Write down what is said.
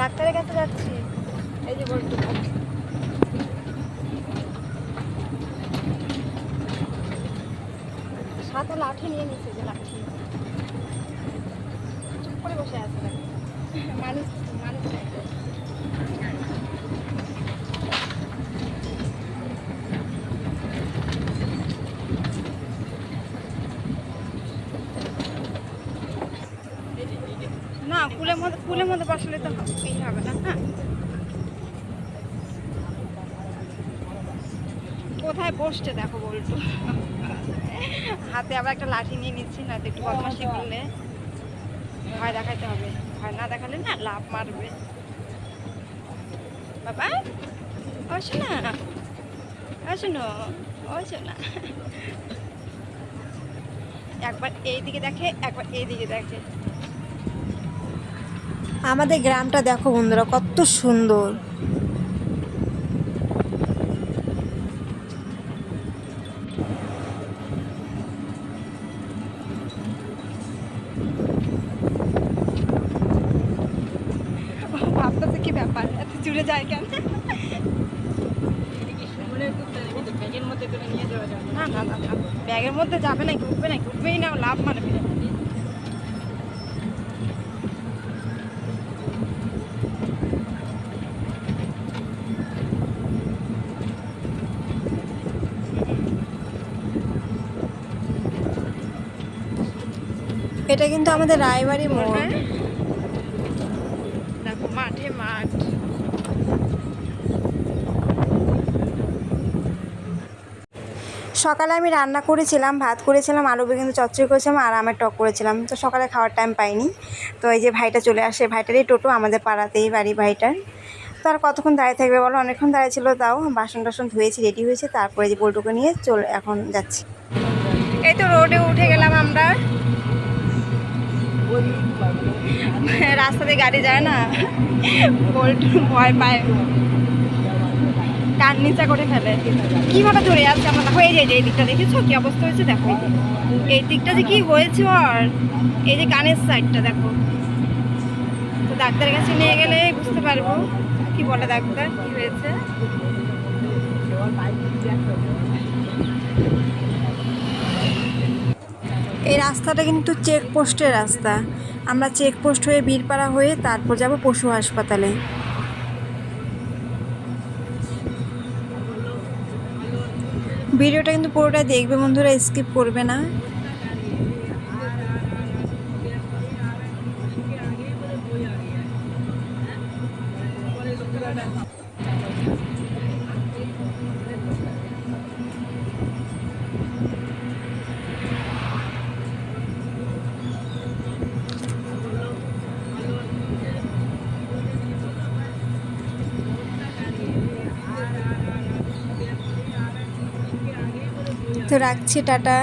ডাক্তারের কাছে যাচ্ছি। এই যে বলতো। সাথে লাঠি নিয়ে নিচ্ছে যে লাঠি। চুপ করে বসে আছে মানুষ মানুষ না কুলের মধ্যে কুলের মধ্যে বসলে তো হবেই হবে না হ্যাঁ। কোথায় বসছে দেখো বলটু? হাতে আবার একটা লাঠি নিয়ে নিচ্ছি না একটু বদমাশি করলে। ভয় দেখাইতে হবে। ভয় না দেখালে না লাভ মারবে। বাবা ও শোনা ও শোনো ও শোনা। একবার এই দিকে দেখে একবার এই দিকে দেখে। আমাদের গ্রামটা দেখো বন্ধুরা, কত সুন্দর। কি ব্যাপার, এত যায় কেন? ব্যাগের মধ্যে যাবে নাকি, উঠবে নাকি? উঠবেই না, লাভ মারবে এটা কিন্তু আমাদের রায়বাড়ি মোড়। হ্যাঁ? দেখো মাঠে মাঠ। সকালে আমি রান্না করেছিলাম ভাত করেছিলাম আলু বেগুন চচ্চড়ি করেছিলাম আর আমার টক করেছিলাম। তো সকালে খাওয়ার টাইম পাইনি। তো এই যে ভাইটা চলে আসে ভাইটারই টোটো আমাদের পাড়াতেই বাড়ি ভাইটার। তো আর কতক্ষণ দাঁড়িয়ে থাকবে বলো? অনেকক্ষণ দাঁড়িয়ে ছিল তাও বাসন টাসন ধুয়েছি রেডি হয়েছে তারপরে যে পোলটুকে নিয়ে চলে এখন যাচ্ছি। এই তো রোডে উঠে গেলাম আমরা। রাস্তাতে গাড়ি যায় না পোল্ট্রি ভয় পায়। কান নিচা করে ফেলে। কীভাবে ধরে আছে আমরা দেখো এই যে এই দিকটা, দেখেছ? কি অবস্থা হয়েছে? দেখো। এই দিকটা যে কি হয়েছে আর, এই যে কানের সাইডটা দেখো। তো ডাক্তারের কাছে নিয়ে গেলে বুঝতে পারব কি বলে ডাক্তার, কি হয়েছে। রাস্তাটা কিন্তু চেকপোস্টের রাস্তা। আমরা চেকপোস্ট হয়ে বীরপাড়া হয়ে তারপর যাব পশু হাসপাতালে। ভিডিওটা কিন্তু পুরোটা দেখবে বন্ধুরা স্কিপ করবে না। তো রাখছি টাটা।